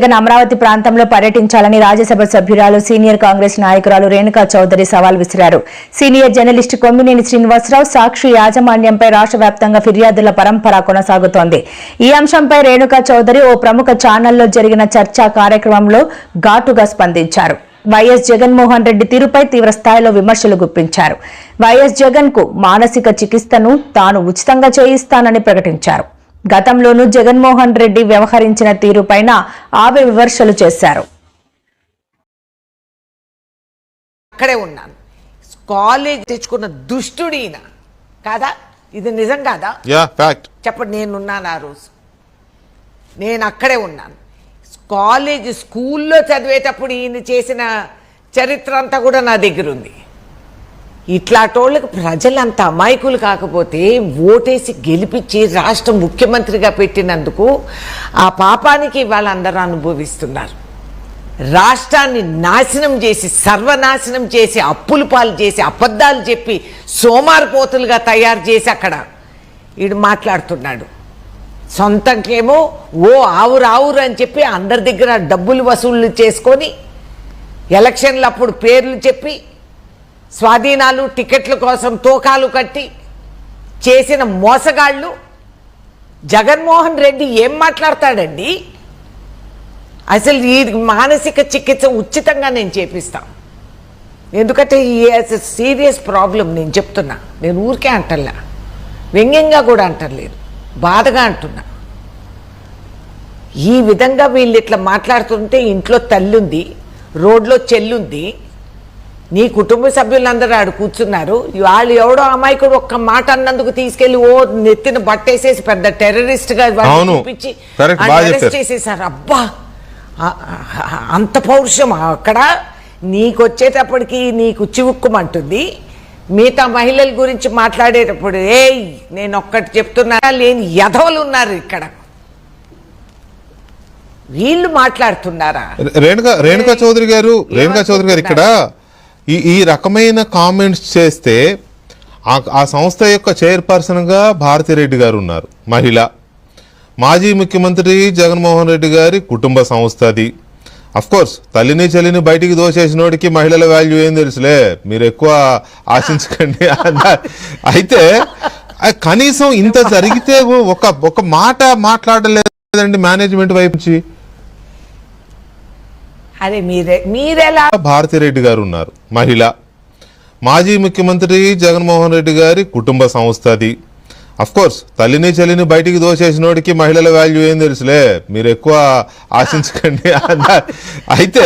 జగన్ అమరావతి ప్రాంతంలో పర్యటించాలని రాజ్యసభ సభ్యురాలు సీనియర్ కాంగ్రెస్ నాయకురాలు రేణుకా చౌదరి సవాల్ విసిరారు. సీనియర్ జర్నలిస్ట్ కొమ్మినేని శ్రీనివాసరావు సాక్షి యాజమాన్యంపై రాష్ట్ర వ్యాప్తంగా ఫిర్యాదుల పరంపర కొనసాగుతోంది. ఈ అంశంపై రేణుకా చౌదరి ఓ ప్రముఖ ఛానల్లో జరిగిన చర్చా కార్యక్రమంలో ఘాటుగా స్పందించారు. వైఎస్ జగన్మోహన్ రెడ్డి తీరుపై తీవ్ర స్థాయిలో విమర్శలు గుప్పించారు. వైఎస్ జగన్కు మానసిక చికిత్సను తాను ఉచితంగా చేయిస్తానని ప్రకటించారు. గతంలోనూ జగన్మోహన్ రెడ్డి వ్యవహరించిన తీరుపైన ఆమె విమర్శలు చేశారు. అక్కడే ఉన్నాను. కాలేజ్ తెచ్చుకున్న దుష్టుడు ఈయన. కాదా? ఇది నిజం కాదా? Yeah fact. చెప్పండి నేనున్నాను ఆ రోజు? నేను అక్కడే ఉన్నాను. కాలేజ్ స్కూల్లో చదివేటప్పుడు ఈయన చేసిన చరిత్ర అంతా కూడా నా దగ్గర ఉంది. ఇట్లాంటోళ్ళకి ప్రజలంత అమాయకులు కాకపోతే ఓటేసి గెలిపించి రాష్ట్ర ముఖ్యమంత్రిగా పెట్టినందుకు ఆ పాపానికి వాళ్ళందరూ అనుభవిస్తున్నారు. రాష్ట్రాన్ని నాశనం చేసి సర్వనాశనం చేసి అప్పులు పాలు చేసి అబద్ధాలు చెప్పి సోమారిపోతులుగా తయారు చేసి అక్కడ వీడు మాట్లాడుతున్నాడు. సొంతంకేమో ఓ ఆవురు ఆవురు అని చెప్పి అందరి దగ్గర డబ్బులు వసూళ్ళు చేసుకొని ఎలక్షన్లు అప్పుడు పేర్లు చెప్పి స్వాధీనాలు టికెట్ల కోసం తోకాలు కట్టి చేసిన మోసగాళ్ళు జగన్మోహన్ రెడ్డి ఏం మాట్లాడతాడండి? అసలు ఈ మానసిక చికిత్స ఉచితంగా నేను చేపిస్తాను ఎందుకంటే ఈ సీరియస్ ప్రాబ్లం నేను చెప్తున్నా. నేను ఊరికే అంటల్లా. వ్యంగ్యంగా కూడా అంటలేదు. బాధగా అంటున్నా. ఈ విధంగా వీళ్ళు ఇట్లా మాట్లాడుతుంటే ఇంట్లో తల్లుంది రోడ్లో చెల్లుంది నీ కుటుంబ సభ్యులందరూ ఆడు కూర్చున్నారు. వాళ్ళు ఎవడో అమాయకుడు ఒక్క మాట అన్నందుకు తీసుకెళ్ళి ఓ నెత్తిన బట్టేసేసి పెద్ద టెర్రరిస్ట్గా. చూపించి చెప్పారు. చేసేసారు. అబ్బా! అంత పౌరుషం అక్కడ. నీకు వచ్చేటప్పటికి నీకు చివుక్కుమంటుంది. మిగతా మహిళల గురించి మాట్లాడేటప్పుడు ఏయ్ నేను ఒక్కటి చెప్తున్నా లేని యధవలు ఉన్నారు ఇక్కడ. వీళ్ళు మాట్లాడుతున్నారా? రేణుకా రేణుకా చౌదరి గారు రేణుకా చౌదరి గారు ఇక్కడ? ఈ ఈ రకమైన కామెంట్స్ చేస్తే ఆ- ఆ సంస్థ యొక్క చైర్పర్సన్గా భారతిరెడ్డి గారు ఉన్నారు. మహిళ. మాజీ ముఖ్యమంత్రి జగన్మోహన్ రెడ్డి గారి కుటుంబ సంస్థ అది కోర్స్ తల్లిని చెల్లిని బయటికి దోచేసినోడికి మహిళల వాల్యూ ఏం తెలుసులే? మీరు ఎక్కువ ఆశించకండి అయితే కనీసం ఇంత జరిగితే ఒక ఒక మాట మాట్లాడలేదండి మేనేజ్మెంట్ వైపు నుంచి. అదే మీరే మీరెలా భారతిరెడ్డి గారు ఉన్నారు మహిళ. మాజీ ముఖ్యమంత్రి జగన్మోహన్ రెడ్డి గారి కుటుంబ సంస్థ అది కోర్స్ తల్లిని చెల్లిని బయటికి దోచేసినోడికి మహిళల వాల్యూ ఏం తెలుసులే? మీరు ఎక్కువ ఆశించకండి అయితే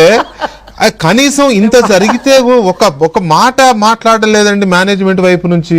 కనీసం ఇంత జరిగితే ఒక ఒక మాట మాట్లాడలేదండి మేనేజ్మెంట్ వైపు నుంచి.